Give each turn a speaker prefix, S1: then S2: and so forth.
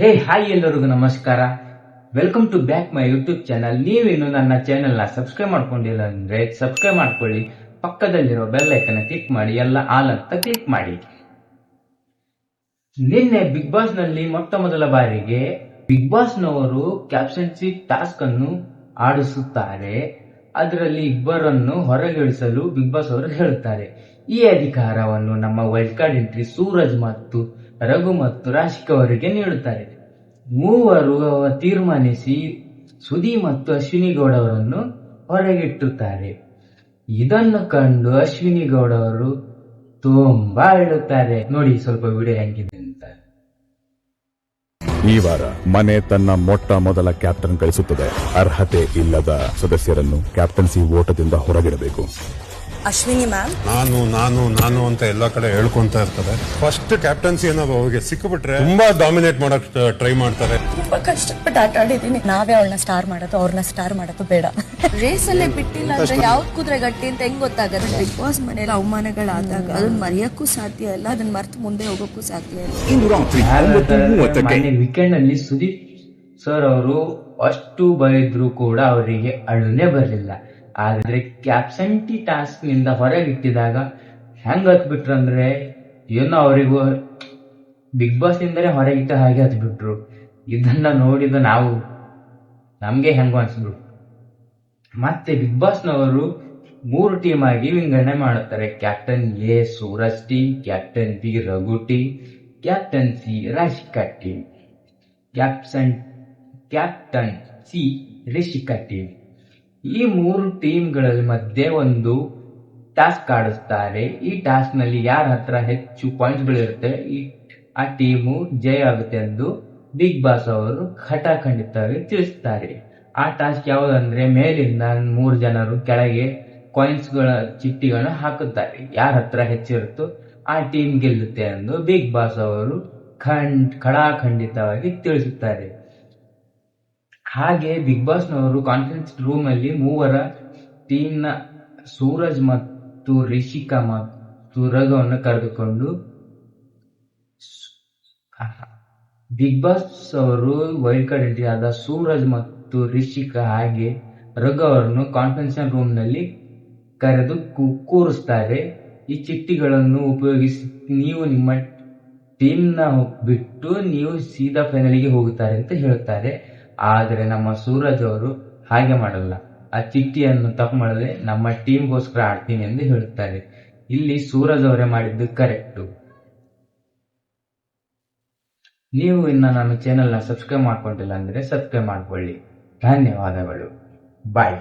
S1: ಹೇ, hi ಎಲ್ಲರಿಗೂ ನಮಸ್ಕಾರ. Welcome to back my YouTube channel ನೀವಿನ್ನು ನನ್ನ ಚಾನೆಲ್ನ ಸಬ್ಸ್ಕ್ರೈಬ್ ಮಾಡ್ಕೊಂಡಿಲ್ಲ ಅಂದ್ರೆ ಸಬ್ಸ್ಕ್ರೈಬ್ ಮಾಡ್ಕೊಳ್ಳಿ. ಪಕ್ಕದಲ್ಲಿರೋ ಬೆಲ್ ಐಕನ್ ಕ್ಲಿಕ್ ಮಾಡಿ, ಎಲ್ಲ ಆಲ್ ಅಂತ ಕ್ಲಿಕ್ ಮಾಡಿ. ನಿನ್ನೆ ಬಿಗ್ ಬಾಸ್ನಲ್ಲಿ ಮೊಟ್ಟ ಮೊದಲ ಬಾರಿಗೆ ಬಿಗ್ ಬಾಸ್ ನವರು ಕ್ಯಾಪ್ಟನ್ಸಿ ಟಾಸ್ಕ್ ಅನ್ನು ಆಡಿಸುತ್ತಾರೆ. ಅದರಲ್ಲಿ ಇಬ್ಬರನ್ನು ಹೊರಗಿಳಿಸಲು ಬಿಗ್ ಬಾಸ್ ಅವರು ಹೇಳುತ್ತಾರೆ. ಈ ಅಧಿಕಾರವನ್ನು ನಮ್ಮ ವೈಲ್ಡ್ ಕಾರ್ಡ್ ಎಂಟ್ರಿ ಸೂರಜ್ ಮತ್ತು ರಘು ಮತ್ತು ರಾಶಿಕ್ ಅವರಿಗೆ ನೀಡುತ್ತಾರೆ. ಮೂವರು ತೀರ್ಮಾನಿಸಿ ಸುದಿ ಮತ್ತು ಅಶ್ವಿನಿ ಗೌಡ ಅವರನ್ನು ಹೊರಗಿಟ್ಟುತ್ತಾರೆ. ಇದನ್ನು ಕಂಡು ಅಶ್ವಿನಿ ಗೌಡ ಅವರು ತುಂಬಾ ಹೇಳುತ್ತಾರೆ. ನೋಡಿ, ಸ್ವಲ್ಪ ವಿಡಿಯೋ ಹೆಂಗಿದೆ ಅಂತ.
S2: ಈ ವಾರ ಮನೆ ತನ್ನ ಮೊಟ್ಟ ಮೊದಲ ಕ್ಯಾಪ್ಟನ್ ಕಳಿಸುತ್ತದೆ. ಅರ್ಹತೆ ಇಲ್ಲದ ಸದಸ್ಯರನ್ನು ಕ್ಯಾಪ್ಟನ್ಸಿ ಓಟದಿಂದ ಹೊರಗಿಡಬೇಕು.
S3: ಅಶ್ವಿನಿ ಮ್ಯಾಮ್?
S4: ನಾನು ನಾನು ನಾನು ಅಂತ ಎಲ್ಲಾ ಕಡೆ ಹೇಳ್ಕೊಂತ ಇರ್ತದೆ. ಫಸ್ಟ್ ಕ್ಯಾಪ್ಟನ್ಸಿ ಅನ್ನೋದು ಅವ್ರಿಗೆ ಸಿಕ್ಕಿಬಿಟ್ರೆ ತುಂಬಾ ಡಾಮಿನೇಟ್ ಮಾಡಕ್ ಟ್ರೈ ಮಾಡ್ತಾರೆ.
S3: ತುಂಬಾ ಕಷ್ಟಪಟ್ಟು ಆಟ ಆಡಿದೀನಿ ನಾವೇ ಅವಳನ್ನ ಸ್ಟಾರ್ ಮಾಡೋದು ಅವ್ರನ್ನ ಸ್ಟಾರ್ ಮಾಡೋದು ಬೇಡ.
S5: ರೇಸ್ ಅಲ್ಲಿ ಬಿಟ್ಟಿಲ್ಲ ಅಂದ್ರೆ ಯಾವ್ದು ಕುದುರೆ ಗಟ್ಟಿ ಅಂತ ಹೆಂಗ್ ಗೊತ್ತಾಗತ್ತೆ? ಬಿಗ್ ಬಾಸ್ ಮನೇಲಿ ಅವಮಾನಗಳಾದಾಗ ಅದನ್ನ ಮರೆಯಕ್ಕೂ ಸಾಧ್ಯ ಇಲ್ಲ ಅದನ್ನ ಮರ್ತು ಮುಂದೆ ಹೋಗೋಕ್ಕೂ ಸಾಧ್ಯ ಇಲ್ಲ.
S2: ಇಂದು ರಾತ್ರಿ
S1: ಮೊನ್ನೆ ವೀಕೆಂಡ್ ಅಲ್ಲಿ ಸುದೀಪ್ ಸರ್ ಅವರು ಅಷ್ಟು ಬೈದ್ರು ಕೂಡ ಅವರಿಗೆ ಅಳುನೇ ಬರಲಿಲ್ಲ. ಆದ್ರೆ ಕ್ಯಾಪ್ಸಂಟಿ ಟಾಸ್ಕ್ನಿಂದ ಹೊರಗಿಟ್ಟಿದಾಗ ಹೆಂಗ್ ಹತ್ಬಿಟ್ರಂದ್ರೆ ಏನೋ ಅವರಿಗೂ ಬಿಗ್ ಬಾಸ್ ಇಂದಲೇ ಹೊರಗಿಟ್ಟ ಹಾಗೆ ಹತ್ಬಿಟ್ರು. ಇದನ್ನ ನೋಡಿದ ನಾವು ನಮ್ಗೆ ಹೆಂಗೋ ಅನ್ಸ್ಬಿಟ್ರು. ಮತ್ತೆ ಬಿಗ್ ಬಾಸ್ನವರು ಮೂರು ಟೀಮ್ ಆಗಿ ವಿಂಗಡಣೆ ಮಾಡುತ್ತಾರೆ. Captain A Suraj team captain B Raghu team captain C Rashika team captain captain C Rishika team ಈ ಮೂರು ಟೀಮ್ಗಳ ಮಧ್ಯೆ ಒಂದು ಟಾಸ್ಕ್ ಆಡಿಸ್ತಾರೆ ಈ ಟಾಸ್ಕ್ನಲ್ಲಿ ಯಾರ ಹತ್ರ ಹೆಚ್ಚು ಪಾಯಿಂಟ್ಸ್ ಗಳಿರುತ್ತೆ ಈ ಆ ಟೀಮು ಜಯ ಆಗುತ್ತೆ ಎಂದು ಬಿಗ್ ಬಾಸ್ ಅವರು ಖಟಾಖಂಡಿತವಾಗಿ ತಿಳಿಸುತ್ತಾರೆ ಆ ಟಾಸ್ಕ್ ಯಾವುದಂದ್ರೆ ಮೇಲಿಂದ ಮೂರು ಜನರು ಕೆಳಗೆ ಕಾಯಿನ್ಸ್ಗಳ ಚಿಟ್ಟಿಗಳನ್ನು ಹಾಕುತ್ತಾರೆ. ಯಾರ ಹತ್ರ ಹೆಚ್ಚಿರುತ್ತೋ ಆ ಟೀಮ್ ಗೆಲ್ಲುತ್ತೆ ಎಂದು ಬಿಗ್ ಬಾಸ್ ಅವರು ಖಂಡ್, ಖಡಾಖಂಡಿತವಾಗಿ ತಿಳಿಸುತ್ತಾರೆ. ಹಾಗೆ ಬಿಗ್ ಬಾಸ್ನವರು ಕಾನ್ಫರೆನ್ಸ್ ಅಲ್ಲಿ ಮೂವರ ಟೀಮ್ನ ಸೂರಜ್ ಮತ್ತು ರಿಷಿಕಾ ಮತ್ತು ರಘವನ್ನು ಕರೆದುಕೊಂಡು ಬಿಗ್ ಬಾಸ್ ಅವರು ವೈಲ್ಡ್ ಕಾರ್ಡ್ ಎಂಟ್ರಿ ಆದ ಸೂರಜ್ ಮತ್ತು ರಿಷಿಕಾ ಹಾಗೆ ರಘು ಅವರನ್ನು ಕಾನ್ಫರೆನ್ಸ್ ರೂಮ್ನಲ್ಲಿ ಕರೆದು ಕೂರಿಸ್ತಾರೆ. ಈ ಚಿಟ್ಟಿಗಳನ್ನು ಉಪಯೋಗಿಸಿ ನೀವು ನಿಮ್ಮ ಟೀಮ್ನ ಬಿಟ್ಟು ನೀವು ಸೀದಾ ಫೈನಲ್ಗೆ ಹೋಗುತ್ತಾರೆ ಅಂತ ಹೇಳ್ತಾರೆ ಆದರೆ ನಮ್ಮ ಸೂರಜ್ ಅವರು ಹಾಗೆ ಮಾಡಲ್ಲ. ಆ ಚಿಟ್ಟಿಯನ್ನು ತಪ್ಪು ಮಾಡದೆ ನಮ್ಮ ಟೀಮ್ಗೋಸ್ಕರ ಆಡ್ತೀನಿ ಎಂದು ಹೇಳುತ್ತಾರೆ ಇಲ್ಲಿ ಸೂರಜ್ ಅವರೇ ಮಾಡಿದ್ದು ಕರೆಕ್ಟು ನೀವು ಇನ್ನು ನನ್ನ ಚಾನೆಲ್ನ ಸಬ್ಸ್ಕ್ರೈಬ್ ಮಾಡ್ಕೊಂಡಿಲ್ಲ ಅಂದರೆ ಸಬ್ಸ್ಕ್ರೈಬ್ ಮಾಡ್ಕೊಳ್ಳಿ. ಧನ್ಯವಾದಗಳು. ಬಾಯ್